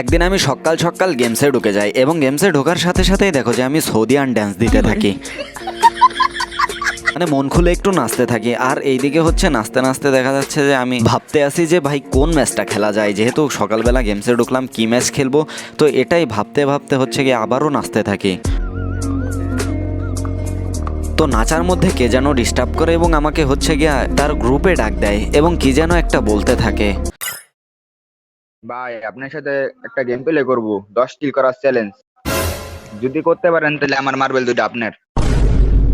একদিন আমি সকাল সকাল গেমসে ঢুকে যাই এবং গেমসে ঢোকার সাথে সাথেই দেখো যে আমি সৌদিয়ান ড্যান্স দিতে থাকি। মানে মন খুলে একটু নাচতে থাকি। আর এইদিকে হচ্ছে নাচতে নাচতে দেখা যাচ্ছে যে আমি ভাবতে আসি যে ভাই কোন ম্যাচটা খেলা যায়? যেহেতু সকালবেলা গেমসে ঢুকলাম কি ম্যাচ খেলব? তো এটাই ভাবতে ভাবতে হচ্ছে গিয়ে আবারও নাচতে থাকি। তো নাচার মধ্যে কে যেন ডিস্টার্ব করে এবং আমাকে হচ্ছে গিয়া তার গ্রুপে ডাক দেয় এবং কি যেন একটা বলতে থাকে। ভাই আপনার সাথে একটা গেম প্লে করব। দশ কিল করার চ্যালেঞ্জ যদি করতে পারেন তাহলে আমার মার্বেল দুটো আপনার।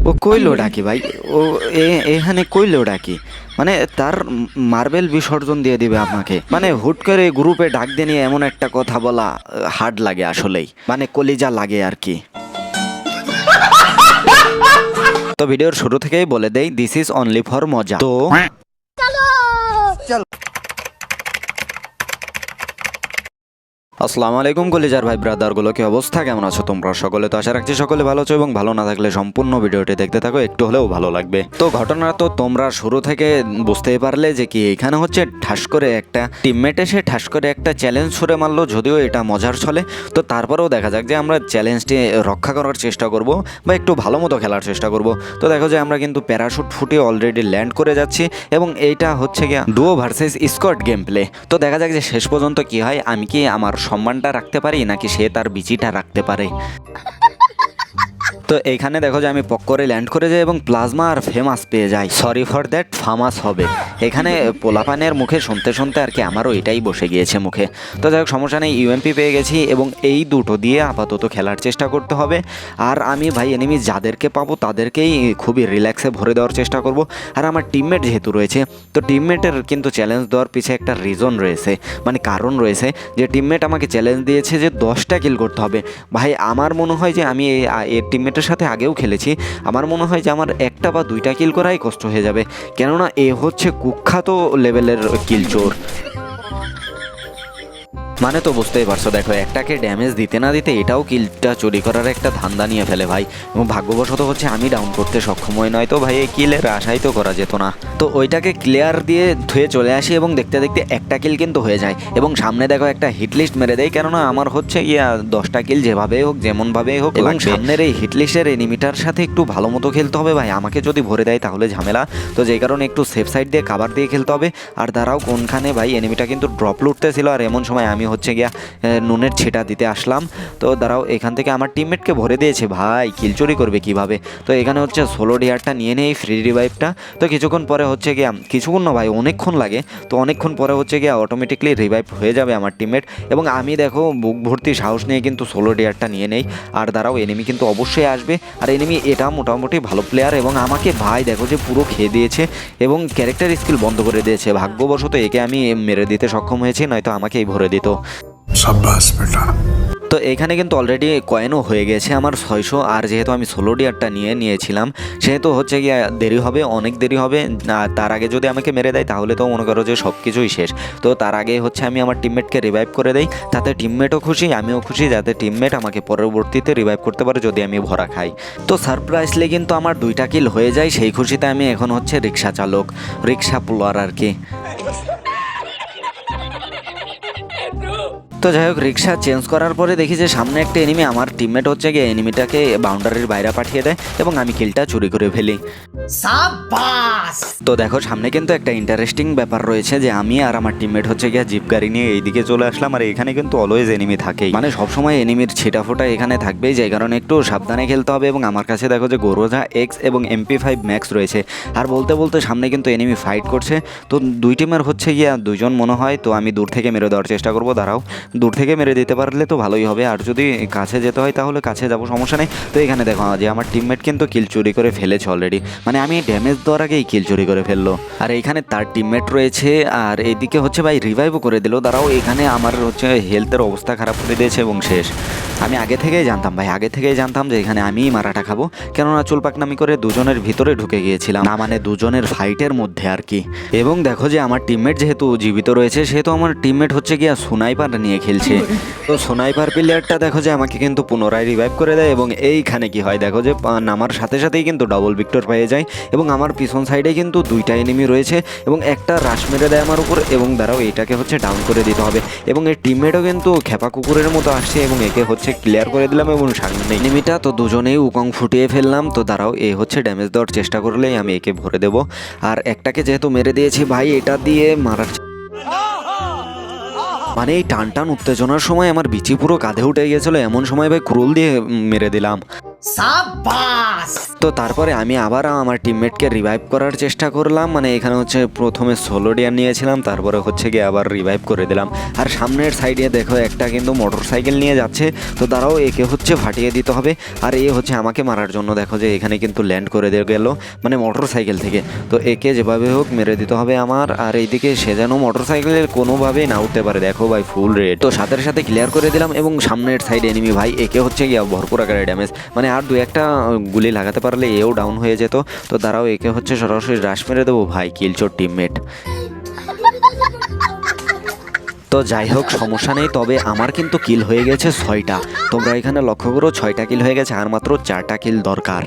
ও কইলো ডাকি ভাই ও এ- এখানে কইলো ডাকি। মানে তার মার্বেল বিসর্জন দিয়ে দিবে আপনাকে। মানে হুট করে গ্রুপে ডাক দিয়ে নিয়ে এমন একটা কথা বলা হার্ড লাগে আসলেই। মানে কলিজা লাগে আর কি। তো ভিডিওর শুরু থেকেই বলে দেই দিস ইজ অনলি ফর মজা। তো আসসালামু আলাইকুম কলিজার ভাই ব্রাদারগুলো কি অবস্থা? কেমন আছো তোমরা? সকলে তো আশা রাখছি সকলে ভালো আছো এবং ভালো না থাকলে সম্পূর্ণ ভিডিওটি দেখতে থাকো, একটু হলেও ভালো লাগবে। তো ঘটনা তো তোমরা শুরু থেকে বুঝতেই পারলে যে কি এখানে হচ্ছে ঠাস করে একটা টিমমেট এসে ঠাস করে একটা চ্যালেঞ্জ ছুড়ে মারলো, যদিও এটা মজার ছলে। তো তারপরেও দেখা যাক যে আমরা চ্যালেঞ্জটি রক্ষা করার চেষ্টা করব বা একটু ভালো মতো খেলার চেষ্টা করব। তো দেখো যে আমরা কিন্তু প্যারাশুট ফুটিয়ে অলরেডি ল্যান্ড করে যাচ্ছি এবং এইটা হচ্ছে গিয়া duo versus Scott game play তো দেখা যাক যে শেষ পর্যন্ত কি হয়, আমি কি আমার সম্মানটা রাখতে পারি নাকি সে তার বিচিটা রাখতে পারে? তো এইখানে দেখো যে আমি পক করে ল্যান্ড করে যাই এবং প্লাজমা আর ফেমাস পেয়ে যাই। সরি ফর দ্যাট ফামাস হবে। এখানে পোলাপানের মুখে শুনতে শুনতে আর কি আমারও এটাই বসে গিয়েছে মুখে। তো যাই হোক, সমস্যা নেই ইউএমপি পেয়ে গেছি এবং এই দুটো দিয়ে আপাতত খেলার চেষ্টা করতে হবে। আর আমি ভাই এনিমি যাদেরকে পাবো তাদেরকেই খুবই রিল্যাক্সে ভরে দেওয়ার চেষ্টা করব। আর আমার টিমমেট যেহেতু রয়েছে, তো টিমমেটের কিন্তু চ্যালেঞ্জ দেওয়ার পিছে একটা রিজন রয়েছে। মানে কারণ রয়েছে যে টিমমেট আমাকে চ্যালেঞ্জ দিয়েছে যে দশটা কিল করতে হবে। ভাই, আমার মনে হয় যে আমি এর টিমমেটের সাথে আগেও খেলেছি। আমার মনে হয় যে আমার একটা বা দুইটা কিল করাই কষ্ট হয়ে যাবে। কেননা এ হচ্ছে কুখ্যাত লেভেলের কিল চোর। মানে তো বুঝতেই পারছ দেখো একটাকে ড্যামেজ দিতে না দিতে এটাও কিলটা চুরি করার একটা ধান্দা নিয়ে ফেলে ভাই। এবং ভাগ্যবশত হচ্ছে আমি ডাউন করতে সক্ষম হই নয় তো ভাই এই কিলের আশাই তো করা যেত না। তো ওইটাকে ক্লিয়ার দিয়ে ধুয়ে চলে আসি এবং দেখতে দেখতে একটা কিল কিন্তু হয়ে যায়। এবং সামনে দেখো একটা হিট লিস্ট মেরে দেয় কেননা আমার হচ্ছে ইয়া দশটা কিল যেভাবে হোক যেমনভাবেই হোক এবং সামনের এই হিট লিস্টের এনিমিটার সাথে একটু ভালো মতো খেলতে হবে ভাই। আমাকে যদি ভরে দেয় তাহলে ঝামেলা। তো যেই কারণে একটু সেফ সাইড দিয়ে কাভার দিয়ে খেলতে হবে। আর দাঁড়াও কোনখানে ভাই এনিমিটা কিন্তু ড্রপ লুটতেছিল। আর এমন সময় আমি হচ্ছে গিয়া নুনের ছিটা দিতে আসলাম। তো দাঁড়াও, এখান থেকে আমার টিমমেটকে ভরে দিয়েছে। ভাই কিল চুরি করবে কীভাবে? তো এখানে হচ্ছে সোলো ডিয়ারটা নিয়ে নেই ফ্রি রিভাইভটা তো কিছুক্ষণ পরে হচ্ছে গিয়া, কিছুক্ষণ না ভাই, অনেকক্ষণ লাগে। তো অনেকক্ষণ পরে হচ্ছে গিয়া অটোমেটিকলি রিভাইভ হয়ে যাবে আমার টিমমেট এবং আমি দেখো, বুক ভর্তি সাহস নিয়ে কিন্তু সোলো ডিয়ারটা নিয়ে নেই। আর দাঁড়াও এনিমি কিন্তু অবশ্যই আসবে। আর এনিমি এটা মোটামুটি ভালো প্লেয়ার এবং আমাকে ভাই, দেখো যে পুরো খেয়ে দিয়েছে এবং ক্যারেক্টার স্কিল বন্ধ করে দিয়েছে। ভাগ্যবশত একে আমি মেরে দিতে সক্ষম হয়েছি, নয়তো আমাকেই ভরে দিত। সাব্বাস, বেটা। তো এখানে কিন্তু অলরেডি কয়েনও হয়ে গেছে আমার ছয়শো, আর যেহেতু আমি ষোলো ডিয়ারটা নিয়ে নিয়েছিলাম, সেহেতু হচ্ছে গিয়ে দেরি হবে, অনেক দেরি হবে তার আগে যদি আমাকে মেরে দেয়, তাহলে তো মনে করো যে সব কিছুই শেষ। তো তার আগে হচ্ছে আমি আমার টিমমেটকে রিভাইভ করে দেই, তাতে টিমমেটও খুশি, আমিও খুশি, যাতে টিমমেট আমাকে পরবর্তীতে রিভাইভ করতে পারে যদি আমি ভরা খাই। তো সারপ্রাইজলি কিন্তু আমার দুইটা কিল হয়ে যায়, সেই খুশিতে আমি এখন হচ্ছে রিক্সা চালক, রিক্সা পোলার আর কি। তো যাই হোক রিক্সা চেঞ্জ করার পরে দেখি যে সামনে একটা এনিমি আমার টিমমেট হচ্ছে গিয়ে এনিমিটাকে বাউন্ডারির বাইরে পাঠিয়ে দেয় এবং আমি কিলটা চুরি করে ফেলি। তো দেখো সামনে কিন্তু একটা ইন্টারেস্টিং ব্যাপার রয়েছে যে আমি আর আমার টিমমেট হচ্ছে গিয়ে জিপ গাড়ি নিয়ে এইদিকে চলে আসলাম আর এখানে কিন্তু অলওয়েজ এনিমি থাকেই। মানে সবসময় এনিমির ছিটা ফোটা এখানে থাকবেই যাই কারণে একটু সাবধানে খেলতে হবে এবং আমার কাছে দেখো যে গোরোজা এক্স এবং এমপি ফাইভ ম্যাক্স রয়েছে। আর বলতে বলতে সামনে কিন্তু এনিমি ফাইট করছে। তো দুই টিমের হচ্ছে গিয়া দুজন মনে হয় তো আমি দূর থেকে মেরে দেওয়ার চেষ্টা করব দাঁড়াও। দূর থেকে মেরে দিতে পারলে তো ভালোই হবে। আর যদি কাছে যেতে হয় তাহলে কাছে যাব, সমস্যা নেই। তো এখানে দেখো, যে আমার টিমমেট কিন্তু কিল চুরি করে ফেলেছে অলরেডি মানে আমি ড্যামেজ দেওয়ার আগেই কিল চুরি করে ফেলল। আর এইখানে তার টিমমেট রয়েছে, আর এদিকে হচ্ছে ভাই রিভাইভও করে দিল। দাঁড়াও, এখানে আমার হচ্ছে হেলথের অবস্থা খারাপ করে দিয়েছে এবং শেষ। আমি আগে থেকেই জানতাম ভাই, আগে থেকেই জানতাম যে এখানে আমিই মারাটা খাব। কেননা চুল পাকনামি করে দুজনের ভিতরে ঢুকে গিয়েছিলাম। না মানে দুজনের ফাইটের মধ্যে আর কি। এবং দেখো যে আমার টিমমেট যেহেতু জীবিত রয়েছে, সেহেতু আমার টিমমেট হচ্ছে গিয়া সুনাইপার নিয়ে খেলছে। তো সোনাইপার প্লেয়ারটা দেখো যে আমাকে কিন্তু পুনরায় রিভাইভ করে দেয় এবং এইখানে কি হয় দেখো যে নামার সাথে সাথেই কিন্তু ডবল ভিক্টর পেয়ে যায় এবং আমার পিছন সাইডে কিন্তু দুইটা এনিমি রয়েছে এবং একটা রাশ মেরে দেয় আমার উপর এবং দাঁড়াও, এটাকে হচ্ছে ডাউন করে দিতে হবে এবং এর টিমমেটও কিন্তু খেপা কুকুরের মতো আসছে এবং একে হচ্ছে ক্লিয়ার করে দিলাম এবং সামনে এনিমিটা তো দুজনেই উকং ফুটিয়ে ফেললাম। তো দাঁড়াও, এ হচ্ছে ড্যামেজ দেওয়ার চেষ্টা করলেই আমি একে ভরে দেব। আর একটাকে যেহেতু মেরে দিয়েছি, ভাই, এটা দিয়ে মারার মানে এই টান টান উত্তেজনার সময় আমার বিচি পুরো কাঁধে উঠে গিয়েছিল, এমন সময় ভাই ক্রুল দিয়ে মেরে দিলাম। তো তারপরে আমি আবার আমার টিমমেটকে রিভাইভ করার চেষ্টা করলাম মানে এখানে হচ্ছে প্রথমে সোলো ডিয়ার নিয়েছিলাম, তারপরে হচ্ছে গিয়ে আবার রিভাইভ করে দিলাম। আর সামনের সাইডে দেখো, একটা কিন্তু মোটর সাইকেল নিয়ে যাচ্ছে, তো তারাও একে হচ্ছে ফাটিয়ে দিতে হবে। আর এ হচ্ছে আমাকে মারার জন্য, দেখো যে এখানে কিন্তু ল্যান্ড করে দিয়ে গেল মানে মোটর সাইকেল থেকে। তো একে যেভাবে হোক মেরে দিতে হবে আমার, আর এইদিকে সে যেন মোটর সাইকেলের কোনোভাবেই না উঠতে পারে, দেখো ভাই ফুল রেড তো সাথে সাথে ক্লিয়ার করে দিলাম, এবং সামনের সাইড এনিমি ভাই, একে হচ্ছে গিয়ে ভরপুর আকারে ড্যামেজ মানে আর দু একটা গুলি লাগাতে পারলে এও ডাউন হয়ে যেত। তো দাঁড়াও, একে হচ্ছে সরাসরি রাশ মেরে দেবো। ভাই কিলচোর টিমমেট তো যাই হোক, সমস্যা নেই, তবে আমার কিন্তু কিল হয়ে গেছে ছয়টা। তোমরা এখানে লক্ষ্য করো, ছয়টা কিল হয়ে গেছে, আর মাত্র চারটা কিল দরকার।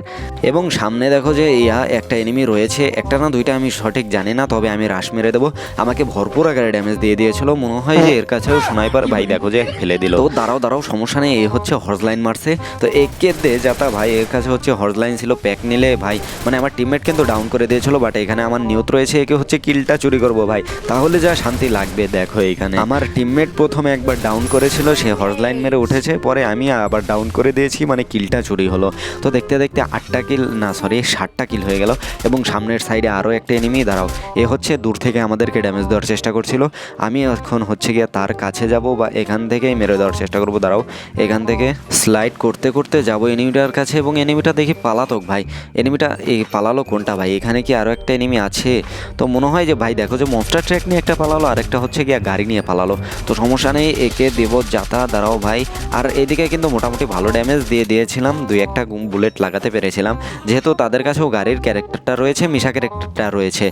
এবং সামনে দেখো যে ইয়া, একটা এনিমি রয়েছে, একটা না দুইটা আমি সঠিক জানি না, তবে আমি রাশ মেরে দেবো। আমাকে ভরপুর আকারে ড্যামেজ দিয়ে দিয়েছিল, মনে হয় যে এর কাছেও স্নাইপার ভাই দেখো যে ফেলে দিল। তো দাঁড়াও দাঁড়াও, সমস্যা নেই, এ হচ্ছে হর্সলাইন মারছে। তো একে দে যাতা ভাই, এর কাছে হচ্ছে হর্সলাইন ছিল প্যাক নিলে ভাই মানে আমার টিমমেট কিন্তু ডাউন করে দিয়েছিল বাট এখানে আমার নিয়ত রয়েছে, একে হচ্ছে কিলটা চুরি করব ভাই। তাহলে যা শান্তি লাগবে, দেখো এইখানে আমার টিমমেট প্রথমে একবার ডাউন করেছিল, সে হর্সলাইন মেরে উঠেছে, পরে আমি আবার ডাউন করে দিয়েছি মানে কিলটা চুরি হলো। তো দেখতে দেখতে আটটা কিল, না সরি ষাটটা কিল হয়ে গেল এবং সামনের সাইডে আরও একটা এনিমি দাঁড়াও, এ হচ্ছে দূর থেকে আমাদেরকে ড্যামেজ দেওয়ার চেষ্টা করছিল। আমি এখন হচ্ছে গিয়ে তার কাছে যাব বা এখান থেকেই মেরে দেওয়ার চেষ্টা করব, দাঁড়াও, এখান থেকে স্লাইড করতে করতে যাব এনিমিটার কাছে এবং এনিমিটা দেখি পালাতক ভাই। এনিমিটা এই পালালো কোনটা ভাই? এখানে কি আরও একটা এনিমি আছে? তো মনে হয় যে, ভাই, দেখো যে মনস্টার ট্র্যাক নিয়ে একটা পালালো আর একটা হচ্ছে গিয়ে গাড়ি নিয়ে পালালো। তো সমস্যা নেই, একে দেব যাতা, দাঁড়াও ভাই। আর এদিকে কিন্তু মোটামুটি ভালো ড্যামেজ দিয়ে দিয়েছিলাম, দুই একটা বুলেট লাগাতে পেরেছিলাম। যেহেতু তাদের কাছেও গাড়ির ক্যারেক্টারটা রয়েছে, মিশা ক্যারেক্টারটা রয়েছে।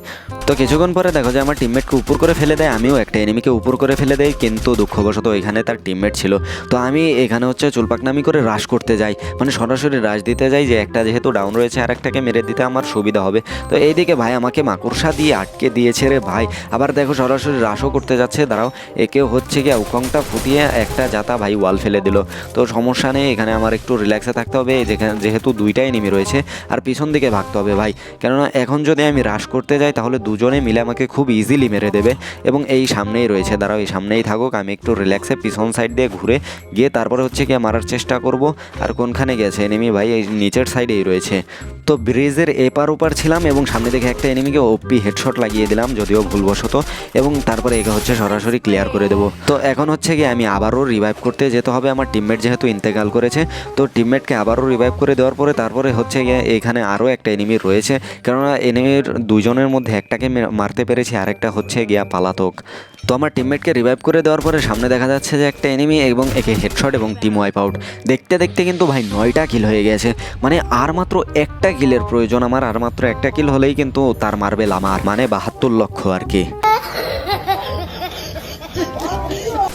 তো কিছুক্ষণ পরে দেখো যে আমার টিমমেটকে উপর করে ফেলে দেয়, আমিও একটা এনিমিকে উপর করে ফেলে দেয় কিন্তু দুঃখবশত এখানে তার টিমমেট ছিল। তো আমি এখানে হচ্ছে চুলপাকনামি করে রাশ করতে যাই মানে সরাসরি রাশ দিতে যাই যে একটা যেহেতু ডাউন রয়েছে আর একটাকে মেরে দিতে আমার সুবিধা হবে। তো এইদিকে ভাই আমাকে মাকড়সা দিয়ে আটকে দিয়েছে রে ভাই। আবার দেখো সরাসরি রাশও করতে যাচ্ছে, দাঁড়াও একেও হচ্ছে গিয়ে উকংটা ফুটিয়ে একটা জাতা ভাই ওয়াল ফেলে দিল। তো সমস্যা নেই, এখানে আমার একটু রিল্যাক্সে থাকতে হবে যেখানে যেহেতু দুইটাই নেমে রয়েছে, আর পিছন দিকে ভাগতে হবে ভাই। কেননা এখন যদি আমি রাশ করতে যাই, তাহলে দুজনে মিলে আমাকে খুব ইজিলি মেরে দেবে এবং এই সামনেই রয়েছে, দাঁড়াও, এই সামনেই থাকুক, আমি একটু রিল্যাক্সে পিছন সাইড দিয়ে ঘুরে গিয়ে তারপরে হচ্ছে গিয়ে মারার চেষ্টা করব। আর কোনখানে গেছে এনিমি ভাই? এই নিচের সাইডেই রয়েছে। তো ব্রিজের এপার ওপার ছিলাম এবং সামনে দেখে একটা এনিমিকে ওপি হেডশট লাগিয়ে দিলাম, যদিও ভুলবশত, এবং তারপরে একে হচ্ছে সরাসরি ক্লিয়ার করে দেবো। তো এখন হচ্ছে গিয়ে আমি আবারও রিভাইভ করতে যেতে হবে। আমার টিমমেট যেহেতু ইন্তেকাল করেছে, তো টিমমেটকে আবারও রিভাইভ করে দেওয়ার পরে তারপরে হচ্ছে গিয়ে এখানে আরও একটা এনিমি রয়েছে। কেননা এনিমির দুজনের মধ্যে একটাকে মারতে পেরেছি, আরেকটা হচ্ছে গিয়া পালাতক। তো আমার টিমমেটকে রিভাইভ করে দেওয়ার পরে সামনে দেখা যাচ্ছে যে একটা এনিমি এবং একে হেডশট এবং টিম ওয়াইপ আউট দেখতে দেখতে কিন্তু ভাই নয়টা কিল হয়ে গেছে। মানে আর মাত্র একটা কিলের প্রয়োজন আমার, আর মাত্র একটা কিল হলেই কিন্তু তার মারবেল আমার মানে বাহাত্তর লক্ষ আর কি।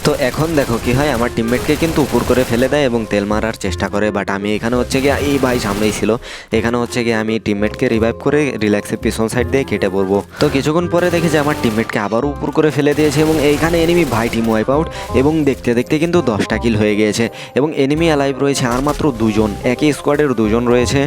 তো এখন দেখো কি হয়, আমার টিমমেটকে কিন্তু উপর করে ফেলে দেয় এবং তেল মারার চেষ্টা করে। বাট আমি এখানে হচ্ছে গিয়ে, এই ভাই সামনেই ছিল। এখানে হচ্ছে গিয়ে আমি টিমমেটকে রিভাইভ করে রিল্যাক্সে পিছন সাইড দিয়ে কেটে পড়ব তো কিছুক্ষণ পরে দেখি যে, আমার টিমমেটকে আবারও উপর করে ফেলে দিয়েছে এবং এইখানে এনিমি ভাই টিম ওয়াইপ আউট এবং দেখতে দেখতে কিন্তু দশটা কিল হয়ে গিয়েছে। এবং এনিমি অ্যালাইভ রয়েছে আর মাত্র দুজন, একই স্কোয়াডের দুজন রয়েছে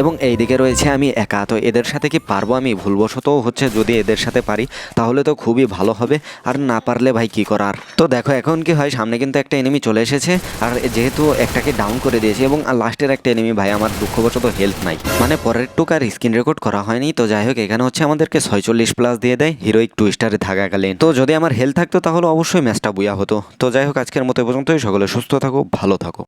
এবং এই দিকে রয়েছে আমি একা। তো এদের সাথে কি পারব আমি? ভুলবশত হচ্ছে যদি এদের সাথে পারি, তাহলে তো খুবই ভালো হবে। আর না পারলে ভাই কি করার? তো দেখো এখন কি হয়, সামনে কিন্তু একটা এনিমি চলে এসেছে। আর যেহেতু একটাকে ডাউন করে দিয়েছে এবং লাস্টের একটা এনিমি ভাই, আমার দুঃখবশত হেলথ নাই। মানে পরের টুক আর স্ক্রিন রেকর্ড করা হয়নি। তো যাই হোক, এখানে হচ্ছে আমাদেরকে ছয়চল্লিশ প্লাস দিয়ে দেয়। হিরোইক টু স্টারে থাকাকালীন। তো যদি আমার হেলথ থাকতো, তাহলে অবশ্যই ম্যাচটা বুয়া হতো। তো যাই হোক, আজকের মতো পর্যন্তই। সকলে সুস্থ থাকো, ভালো থাকো।